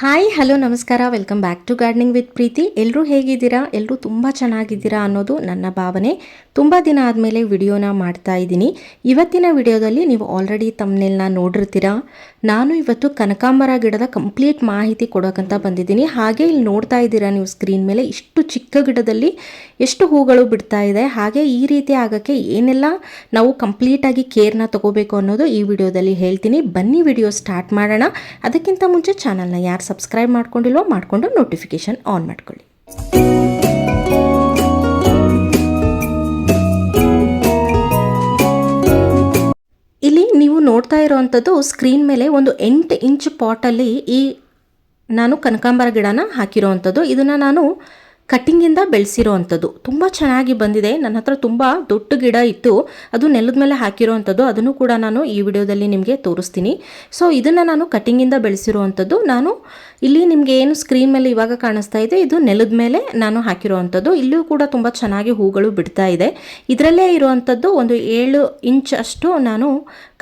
Hi hello ನಮಸ್ಕಾರ. Welcome back to gardening with Preethi ಎಲ್ಲರೂ ಹೇಗಿದ್ದೀರಾ? ಎಲ್ಲರೂ ತುಂಬ ಚೆನ್ನಾಗಿದ್ದೀರಾ ಅನ್ನೋದು ನನ್ನ ಭಾವನೆ. ತುಂಬ ದಿನ ಆದಮೇಲೆ ವಿಡಿಯೋನ ಮಾಡ್ತಾ ಇದ್ದೀನಿ. ಇವತ್ತಿನ ವಿಡಿಯೋದಲ್ಲಿ ನೀವು ಆಲ್ರೆಡಿ ತಮ್ಮನೆಲ್ಲ ನೋಡಿರ್ತೀರಾ? ನಾನು ಇವತ್ತು ಕನಕಾಂಬರ ಗಿಡದ ಕಂಪ್ಲೀಟ್ ಮಾಹಿತಿ ಕೊಡೋಕ್ಕಂತ ಬಂದಿದ್ದೀನಿ. ಹಾಗೆ ಇಲ್ಲಿ ನೋಡ್ತಾ ಇದ್ದೀರಾ ನೀವು ಸ್ಕ್ರೀನ್ ಮೇಲೆ? ಇಷ್ಟು ಚಿಕ್ಕ ಗಿಡದಲ್ಲಿ ಎಷ್ಟು ಹೂಗಳು ಬಿಡ್ತಾ ಇದೆ? ಹಾಗೆ ಈ ರೀತಿ ಆಗೋಕ್ಕೆ ಏನೆಲ್ಲ ನಾವು ಕಂಪ್ಲೀಟಾಗಿ ಕೇರ್ನ ತಗೋಬೇಕು ಅನ್ನೋದು ಈ ವಿಡಿಯೋದಲ್ಲಿ ಹೇಳ್ತೀನಿ. ಬನ್ನಿ ವಿಡಿಯೋ ಸ್ಟಾರ್ಟ್ ಮಾಡೋಣ. ಅದಕ್ಕಿಂತ ಮುಂಚೆ ಚಾನಲ್ನ ಯಾರು ಸಬ್ಸ್ಕ್ರೈಬ್ ಮಾಡ್ಕೊಂಡಿಲ್ವೋ ಮಾಡಿಕೊಂಡು ನೋಟಿಫಿಕೇಶನ್ ಆನ್ ಮಾಡ್ಕೊಳ್ಳಿ. ಇಲ್ಲಿ ನೀವು ನೋಡ್ತಾ ಇರೋವಂಥದ್ದು ಸ್ಕ್ರೀನ್ ಮೇಲೆ ಒಂದು ಎಂಟು ಇಂಚ್ ಪಾಟಲ್ಲಿ ಈ ನಾನು ಕನಕಾಂಬರ ಗಿಡನ ಹಾಕಿರೋವಂಥದ್ದು ಇದನ್ನು ನಾನು ಕಟ್ಟಿಂಗಿಂದ ಬೆಳೆಸಿರೋ ಅಂಥದ್ದು ತುಂಬ ಚೆನ್ನಾಗಿ ಬಂದಿದೆ. ನನ್ನ ಹತ್ರ ತುಂಬ ದೊಡ್ಡ ಗಿಡ ಇತ್ತು. ಅದು ನೆಲದ ಮೇಲೆ ಹಾಕಿರೋ ಅಂಥದ್ದು ಅದನ್ನು ಕೂಡ ನಾನು ಈ ವಿಡಿಯೋದಲ್ಲಿ ನಿಮಗೆ ತೋರಿಸ್ತೀನಿ. ಸೊ ಇದನ್ನು ನಾನು ಕಟ್ಟಿಂಗಿಂದ ಬೆಳೆಸಿರೋ ಅಂಥದ್ದು ನಾನು ಇಲ್ಲಿ ನಿಮಗೆ ಏನು ಸ್ಕ್ರೀನ್ ಮೇಲೆ ಇವಾಗ ಕಾಣಿಸ್ತಾ ಇದೆ. ಇದು ನೆಲದ ಮೇಲೆ ನಾನು ಹಾಕಿರೋ ಅಂಥದ್ದು ಇಲ್ಲೂ ಕೂಡ ತುಂಬ ಚೆನ್ನಾಗಿ ಹೂಗಳು ಬಿಡ್ತಾ ಇದೆ. ಇದರಲ್ಲೇ ಇರುವಂಥದ್ದು ಒಂದು ಏಳು ಇಂಚ್ ಅಷ್ಟು ನಾನು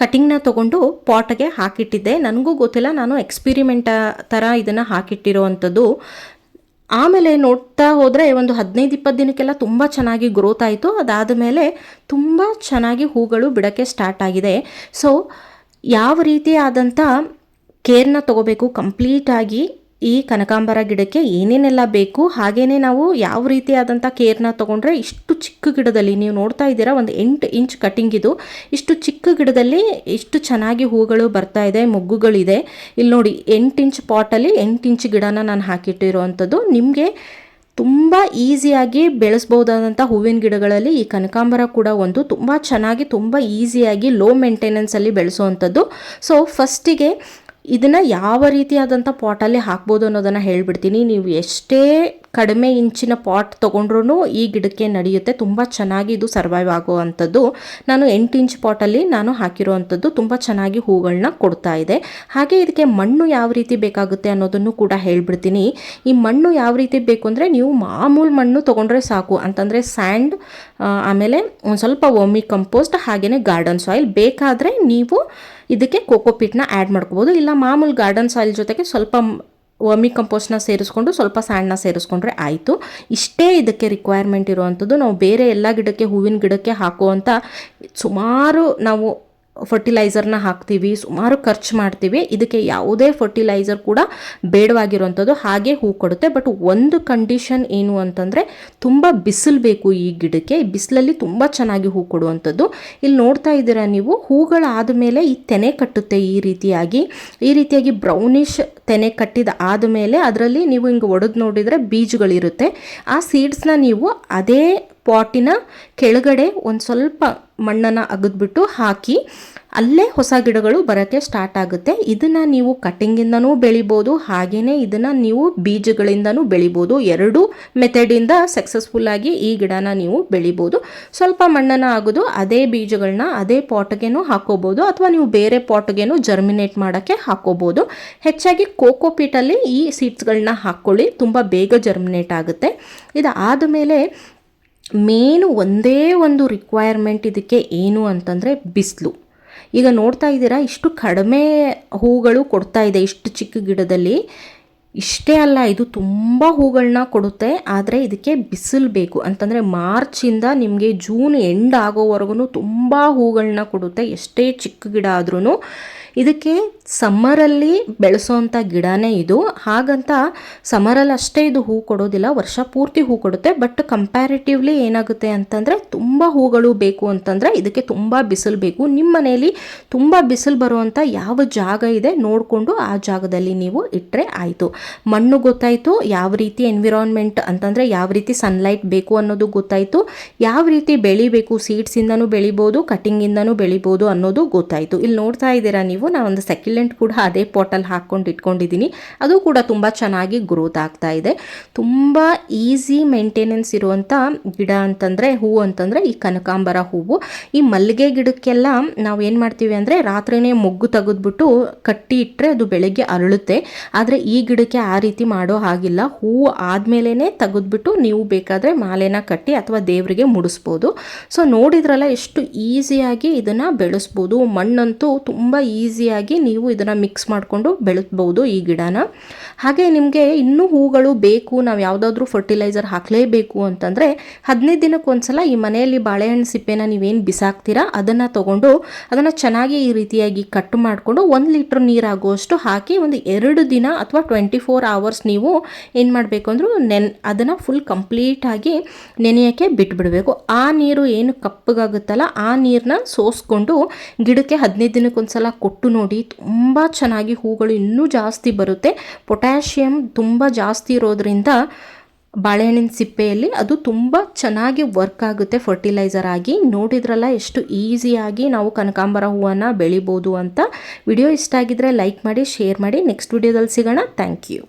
ಕಟಿಂಗ್ನ ತೊಗೊಂಡು ಪಾಟ್ಗೆ ಹಾಕಿಟ್ಟಿದ್ದೆ. ನನಗೂ ಗೊತ್ತಿಲ್ಲ. ನಾನು ಎಕ್ಸ್ಪಿರಿಮೆಂಟ್ ಥರ ಇದನ್ನು ಹಾಕಿಟ್ಟಿರೋ ಅಂಥದ್ದು ಆಮೇಲೆ ನೋಡ್ತಾ ಹೋದರೆ ಒಂದು ಹದಿನೈದು, ಇಪ್ಪತ್ತು ದಿನಕ್ಕೆಲ್ಲ ತುಂಬ ಚೆನ್ನಾಗಿ ಗ್ರೋತ್ ಆಯಿತು. ಅದಾದ ಮೇಲೆ ತುಂಬ ಚೆನ್ನಾಗಿ ಹೂಗಳು ಬಿಡೋಕ್ಕೆ ಸ್ಟಾರ್ಟ್ ಆಗಿದೆ. ಸೊ ಯಾವ ರೀತಿ ಆದಂಥ ಕೇರ್ನ ತೊಗೋಬೇಕು ಕಂಪ್ಲೀಟಾಗಿ ಈ ಕನಕಾಂಬರ ಗಿಡಕ್ಕೆ ಏನೇನೆಲ್ಲ ಬೇಕು ಹಾಗೆಯೇ ನಾವು ಯಾವ ರೀತಿಯಾದಂಥ ಕೇರ್ನ ತೊಗೊಂಡ್ರೆ ಇಷ್ಟು ಚಿಕ್ಕ ಗಿಡದಲ್ಲಿ, ನೀವು ನೋಡ್ತಾ ಇದ್ದೀರಾ, ಒಂದು ಎಂಟು ಇಂಚ್ ಕಟಿಂಗ್ ಇದು. ಇಷ್ಟು ಚಿಕ್ಕ ಗಿಡದಲ್ಲಿ ಇಷ್ಟು ಚೆನ್ನಾಗಿ ಹೂಗಳು ಬರ್ತಾ ಇದೆ, ಮೊಗ್ಗುಗಳಿದೆ. ಇಲ್ಲಿ ನೋಡಿ, ಎಂಟು ಇಂಚ್ ಪಾಟಲ್ಲಿ ಎಂಟು ಇಂಚ್ ಗಿಡನ ನಾನು ಹಾಕಿಟ್ಟಿರೋವಂಥದ್ದು. ನಿಮಗೆ ತುಂಬ ಈಸಿಯಾಗಿ ಬೆಳೆಸ್ಬೋದಾದಂಥ ಹೂವಿನ ಗಿಡಗಳಲ್ಲಿ ಈ ಕನಕಾಂಬರ ಕೂಡ ಒಂದು ತುಂಬ ಚೆನ್ನಾಗಿ, ತುಂಬ ಈಸಿಯಾಗಿ ಲೋ ಮೇಂಟೆನೆನ್ಸಲ್ಲಿ ಬೆಳೆಸೋವಂಥದ್ದು. ಸೊ ಫಸ್ಟಿಗೆ ಇದನ್ನು ಯಾವ ರೀತಿಯಾದಂಥ ಪಾಟಲ್ಲಿ ಹಾಕ್ಬೋದು ಅನ್ನೋದನ್ನು ಹೇಳಿಬಿಡ್ತೀನಿ. ನೀವು ಎಷ್ಟೇ ಕಡಿಮೆ ಇಂಚಿನ ಪಾಟ್ ತೊಗೊಂಡ್ರೂ ಈ ಗಿಡಕ್ಕೆ ನಡೆಯುತ್ತೆ. ತುಂಬ ಚೆನ್ನಾಗಿ ಇದು ಸರ್ವೈವ್ ಆಗುವಂಥದ್ದು. ನಾನು ಎಂಟು ಇಂಚ್ ಪಾಟಲ್ಲಿ ನಾನು ಹಾಕಿರುವಂಥದ್ದು ತುಂಬ ಚೆನ್ನಾಗಿ ಹೂಗಳನ್ನ ಕೊಡ್ತಾ ಇದೆ. ಹಾಗೆ ಇದಕ್ಕೆ ಮಣ್ಣು ಯಾವ ರೀತಿ ಬೇಕಾಗುತ್ತೆ ಅನ್ನೋದನ್ನು ಕೂಡ ಹೇಳ್ಬಿಡ್ತೀನಿ. ಈ ಮಣ್ಣು ಯಾವ ರೀತಿ ಬೇಕು ಅಂದರೆ ನೀವು ಮಾಮೂಲು ಮಣ್ಣು ತೊಗೊಂಡ್ರೆ ಸಾಕು. ಅಂತಂದರೆ ಸ್ಯಾಂಡ್ ಆಮೇಲೆ ಒಂದು ಸ್ವಲ್ಪ ವರ್ಮಿ ಕಂಪೋಸ್ಟ್ ಹಾಗೆಯೇ ಗಾರ್ಡನ್ ಸಾಯಿಲ್ ಬೇಕಾದರೆ ನೀವು ಇದಕ್ಕೆ ಕೋಕೋಪೀಟ್ನ ಆ್ಯಡ್ ಮಾಡ್ಕೋಬೋದು. ಇಲ್ಲ ಮಾಮೂಲು ಗಾರ್ಡನ್ ಸಾಯಿಲ್ ಜೊತೆಗೆ ಸ್ವಲ್ಪ ವರ್ಮಿ ಕಂಪೋಸ್ಟ್ನ ಸೇರಿಸ್ಕೊಂಡು ಸ್ವಲ್ಪ ಸ್ಯಾಂಡ್ನ ಸೇರಿಸ್ಕೊಂಡ್ರೆ ಆಯಿತು. ಇಷ್ಟೇ ಇದಕ್ಕೆ ರಿಕ್ವೈರ್ಮೆಂಟ್ ಇರುವಂಥದ್ದು. ನಾವು ಬೇರೆ ಎಲ್ಲ ಗಿಡಕ್ಕೆ, ಹೂವಿನ ಗಿಡಕ್ಕೆ ಹಾಕುವಂಥ ಸುಮಾರು ನಾವು ಫರ್ಟಿಲೈಸರ್ನ ಹಾಕ್ತೀವಿ, ಸುಮಾರು ಖರ್ಚು ಮಾಡ್ತೀವಿ. ಇದಕ್ಕೆ ಯಾವುದೇ ಫರ್ಟಿಲೈಸರ್ ಕೂಡ ಬೇಡವಾಗಿರುವಂಥದ್ದು, ಹಾಗೆ ಹೂ ಕೊಡುತ್ತೆ. ಬಟ್ ಒಂದು ಕಂಡೀಷನ್ ಏನು ಅಂತಂದರೆ, ತುಂಬ ಬಿಸಿಲು ಬೇಕು ಈ ಗಿಡಕ್ಕೆ. ಬಿಸಿಲಲ್ಲಿ ತುಂಬ ಚೆನ್ನಾಗಿ ಹೂ ಕೊಡುವಂಥದ್ದು. ಇಲ್ಲಿ ನೋಡ್ತಾ ಇದ್ದೀರಾ ನೀವು, ಹೂಗಳಾದ ಮೇಲೆ ಈ ತೆನೆ ಕಟ್ಟುತ್ತೆ ಈ ರೀತಿಯಾಗಿ. ಈ ರೀತಿಯಾಗಿ ಬ್ರೌನಿಷ್ ತೆನೆ ಕಟ್ಟಿದ ಆದಮೇಲೆ ಅದರಲ್ಲಿ ನೀವು ಹಿಂಗೆ ಒಡೆದು ನೋಡಿದರೆ ಬೀಜಗಳಿರುತ್ತೆ. ಆ ಸೀಡ್ಸ್ನ ನೀವು ಅದೇ ಪಾಟಿನ ಕೆಳಗಡೆ ಒಂದು ಸ್ವಲ್ಪ ಮಣ್ಣನ್ನು ಅಗದ್ಬಿಟ್ಟು ಹಾಕಿ ಅಲ್ಲೇ ಹೊಸ ಗಿಡಗಳು ಬರೋಕ್ಕೆ ಸ್ಟಾರ್ಟ್ ಆಗುತ್ತೆ. ಇದನ್ನು ನೀವು ಕಟ್ಟಿಂಗಿಂದನೂ ಬೆಳಿಬೋದು ಹಾಗೆಯೇ ಇದನ್ನು ನೀವು ಬೀಜಗಳಿಂದನೂ ಬೆಳಿಬೋದು. ಎರಡು ಮೆಥಡಿಂದ ಸಕ್ಸಸ್ಫುಲ್ಲಾಗಿ ಈ ಗಿಡನ ನೀವು ಬೆಳಿಬೋದು. ಸ್ವಲ್ಪ ಮಣ್ಣನ್ನು ಆಗೋದು ಅದೇ ಬೀಜಗಳನ್ನ ಅದೇ ಪಾಟ್ಗೇನು ಹಾಕೋಬೋದು, ಅಥವಾ ನೀವು ಬೇರೆ ಪಾಟ್ಗೇನು ಜರ್ಮಿನೇಟ್ ಮಾಡೋಕ್ಕೆ ಹಾಕೋಬೋದು. ಹೆಚ್ಚಾಗಿ ಕೋಕೋಪೀಟಲ್ಲಿ ಈ ಸೀಡ್ಸ್ಗಳನ್ನ ಹಾಕ್ಕೊಳ್ಳಿ ತುಂಬ ಬೇಗ ಜರ್ಮಿನೇಟ್ ಆಗುತ್ತೆ. ಇದಾದ ಮೇಲೆ ಮೇನು ಒಂದೇ ಒಂದು ರಿಕ್ವೈರ್ಮೆಂಟ್ ಇದಕ್ಕೆ ಏನು ಅಂತಂದರೆ ಬಿಸಿಲು. ಈಗ ನೋಡ್ತಾ ಇದ್ದೀರಾ, ಇಷ್ಟು ಕಡಿಮೆ ಹೂಗಳು ಕೊಡ್ತಾ ಇದೆ, ಇಷ್ಟು ಚಿಕ್ಕ ಗಿಡದಲ್ಲಿ. ಇಷ್ಟೇ ಅಲ್ಲ, ಇದು ತುಂಬ ಹೂಗಳನ್ನ ಕೊಡುತ್ತೆ, ಆದರೆ ಇದಕ್ಕೆ ಬಿಸಿಲು ಬೇಕು. ಅಂತಂದರೆ ಮಾರ್ಚಿಂದ ನಿಮಗೆ ಜೂನ್ ಎಂಡ್ ಆಗೋವರೆಗೂ ತುಂಬ ಹೂಗಳನ್ನ ಕೊಡುತ್ತೆ, ಎಷ್ಟೇ ಚಿಕ್ಕ ಗಿಡ ಆದ್ರೂ ಇದಕ್ಕೆ ಸಮ್ಮರಲ್ಲಿ ಬೆಳೆಸೋವಂಥ ಗಿಡನೇ ಇದು. ಹಾಗಂತ ಸಮ್ಮರಲ್ಲಿ ಅಷ್ಟೇ ಇದು ಹೂ ಕೊಡೋದಿಲ್ಲ, ವರ್ಷ ಪೂರ್ತಿ ಹೂ ಕೊಡುತ್ತೆ. ಬಟ್ ಕಂಪ್ಯಾರಿಟಿವ್ಲಿ ಏನಾಗುತ್ತೆ ಅಂತಂದರೆ ತುಂಬ ಹೂಗಳು ಬೇಕು ಅಂತಂದರೆ ಇದಕ್ಕೆ ತುಂಬ ಬಿಸಿಲು ಬೇಕು. ನಿಮ್ಮ ಮನೆಯಲ್ಲಿ ತುಂಬ ಬಿಸಿಲು ಬರುವಂಥ ಯಾವ ಜಾಗ ಇದೆ ನೋಡಿಕೊಂಡು ಆ ಜಾಗದಲ್ಲಿ ನೀವು ಇಟ್ಟರೆ ಆಯಿತು. ಮಣ್ಣು ಗೊತ್ತಾಯಿತು ಯಾವ ರೀತಿ ಎನ್ವಿರಾನ್ಮೆಂಟ್ ಅಂತಂದರೆ ಯಾವ ರೀತಿ ಸನ್ಲೈಟ್ ಬೇಕು ಅನ್ನೋದು ಗೊತ್ತಾಯಿತು. ಯಾವ ರೀತಿ ಬೆಳಿಬೇಕು ಸೀಡ್ಸಿಂದನೂ ಬೆಳಿಬೋದು ಕಟಿಂಗಿಂದನೂ ಬೆಳಿಬೋದು ಅನ್ನೋದು ಗೊತ್ತಾಯಿತು. ಇಲ್ಲಿ ನೋಡ್ತಾ ಇದ್ದೀರಾ ನೀವು? ನಾನು ಒಂದು ಸೆಕ್ಯುಲೆಂಟ್ ಕೂಡ ಅದೇ ಪಾಟಲ್ಲಿ ಹಾಕ್ಕೊಂಡು ಇಟ್ಕೊಂಡಿದ್ದೀನಿ. ಅದು ಕೂಡ ತುಂಬ ಚೆನ್ನಾಗಿ ಗ್ರೋತ್ ಆಗ್ತಾ ಇದೆ. ತುಂಬ ಈಸಿ ಮೇಂಟೆನೆನ್ಸ್ ಇರುವಂಥ ಗಿಡ ಅಂತಂದರೆ ಹೂವು ಅಂತಂದರೆ ಈ ಕನಕಾಂಬರ ಹೂವು. ಈ ಮಲ್ಲಿಗೆ ಗಿಡಕ್ಕೆಲ್ಲ ನಾವು ಏನು ಮಾಡ್ತೀವಿ ಅಂದರೆ ರಾತ್ರಿನೇ ಮೊಗ್ಗು ತೆಗೆದ್ಬಿಟ್ಟು ಕಟ್ಟಿ ಇಟ್ಟರೆ ಅದು ಬೆಳಗ್ಗೆ ಅರಳುತ್ತೆ. ಆದರೆ ಈ ಗಿಡಕ್ಕೆ ಆ ರೀತಿ ಮಾಡೋ ಹಾಗಿಲ್ಲ. ಹೂವು ಆದಮೇಲೆ ತೆಗೆದ್ಬಿಟ್ಟು ನೀವು ಬೇಕಾದರೆ ಮಾಲೆನ ಕಟ್ಟಿ ಅಥವಾ ದೇವರಿಗೆ ಮುಡಿಸ್ಬೋದು. ಸೊ ನೋಡಿದ್ರಲ್ಲ ಎಷ್ಟು ಈಸಿಯಾಗಿ ಇದನ್ನು ಬೆಳೆಸ್ಬೋದು. ಮಣ್ಣಂತೂ ತುಂಬ ಈಸಿಯಾಗಿ ನೀವು ನೀವು ಇದನ್ನು ಮಿಕ್ಸ್ ಮಾಡಿಕೊಂಡು ಬೆಳೆಸ್ಬೋದು ಈ ಗಿಡನ. ಹಾಗೆ ನಿಮಗೆ ಇನ್ನೂ ಹೂಗಳು ಬೇಕು, ನಾವು ಯಾವುದಾದ್ರೂ ಫರ್ಟಿಲೈಸರ್ ಹಾಕಲೇಬೇಕು ಅಂತಂದರೆ ಹದಿನೈದು ದಿನಕ್ಕೆ ಒಂದ್ಸಲ ಈ ಮನೆಯಲ್ಲಿ ಬಾಳೆಹಣ್ಣು ಸಿಪ್ಪೆನ ನೀವೇನು ಬಿಸಾಕ್ತೀರಾ, ಅದನ್ನು ತೊಗೊಂಡು ಅದನ್ನು ಚೆನ್ನಾಗಿ ಈ ರೀತಿಯಾಗಿ ಕಟ್ ಮಾಡಿಕೊಂಡು ಒಂದು ಲೀಟ್ರ್ ನೀರಾಗುವಷ್ಟು ಹಾಕಿ ಒಂದು ಎರಡು ದಿನ ಅಥವಾ ಟ್ವೆಂಟಿ ಫೋರ್ ಅವರ್ಸ್ ನೀವು ಏನು ಮಾಡಬೇಕು ಅಂದರೂ ನೆನ್, ಅದನ್ನು ಫುಲ್ ಕಂಪ್ಲೀಟಾಗಿ ನೆನೆಯೋಕ್ಕೆ ಬಿಟ್ಬಿಡಬೇಕು. ಆ ನೀರು ಏನು ಕಪ್ಪಗಾಗುತ್ತಲ್ಲ ಆ ನೀರನ್ನ ಸೋಸ್ಕೊಂಡು ಗಿಡಕ್ಕೆ ಹದಿನೈದು ದಿನಕ್ಕೊಂದ್ಸಲ ಕೊಟ್ಟು ನೋಡಿ ತುಂಬ ಚೆನ್ನಾಗಿ ಹೂಗಳು ಇನ್ನೂ ಜಾಸ್ತಿ ಬರುತ್ತೆ. ಪೊಟ್ಯಾಷಿಯಮ್ ತುಂಬ ಜಾಸ್ತಿ ಇರೋದ್ರಿಂದ ಬಾಳೆಹಣ್ಣಿನ ಸಿಪ್ಪೆಯಲ್ಲಿ ಅದು ತುಂಬ ಚೆನ್ನಾಗಿ ವರ್ಕ್ ಆಗುತ್ತೆ ಫರ್ಟಿಲೈಸರ್ ಆಗಿ. ನೋಡಿದ್ರಲ್ಲ ಎಷ್ಟು ಈಸಿಯಾಗಿ ನಾವು ಕನಕಾಂಬರ ಹೂವನ್ನು ಬೆಳಿಬೋದು ಅಂತ. ವಿಡಿಯೋ ಇಷ್ಟ ಆಗಿದ್ರೆ ಲೈಕ್ ಮಾಡಿ ಶೇರ್ ಮಾಡಿ. ನೆಕ್ಸ್ಟ್ ವಿಡಿಯೋದಲ್ಲಿ ಸಿಗೋಣ. Thank you